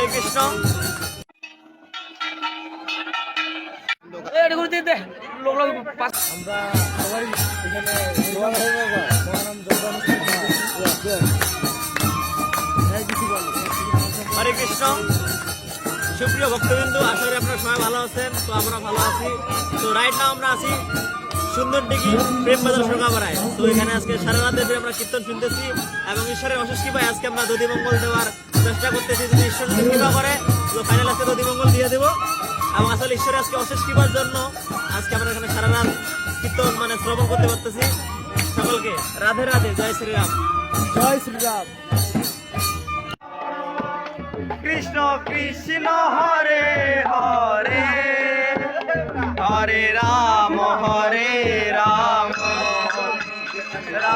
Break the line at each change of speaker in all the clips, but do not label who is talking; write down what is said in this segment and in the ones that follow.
হরে কৃষ্ণ।
আমরা সবাই এখানে
হরে কৃষ্ণ। সুপ্রিয় ভক্তবিন্দু আশা করি আপনারা সবাই ভালো আছেন তো আমরা ভালো আছি। তো রাইট নাও আমরা আছি সুন্দর দিঘি প্রেম বাজার শোকাপাড়ায় তো এখানে আজকে সারা রাত ধরে আমরা কীর্তন শুনতেছি এবং ঈশ্বরের অশেষ কৃপায় আজকে আমরা দধি মঙ্গল দেওয়ার চেষ্টা করতেছি যদি ঈশ্বর যদি কৃপা করে। তো ফাইনাল আজকে দধি মঙ্গল দিয়ে দেবো। এবং আসলে ঈশ্বরের আজকে অশেষ কৃপার জন্য আজকে আমরা এখানে সারা রাত কীর্তন মানে শ্রবণ করতে পারতেছি। সকলকে রাধে রাধে জয় শ্রীরাম।
জয় শ্রীরাম।
কৃষ্ণ কৃষ্ণ হরে হরে হরে রাম।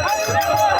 Krishna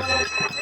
Thank you.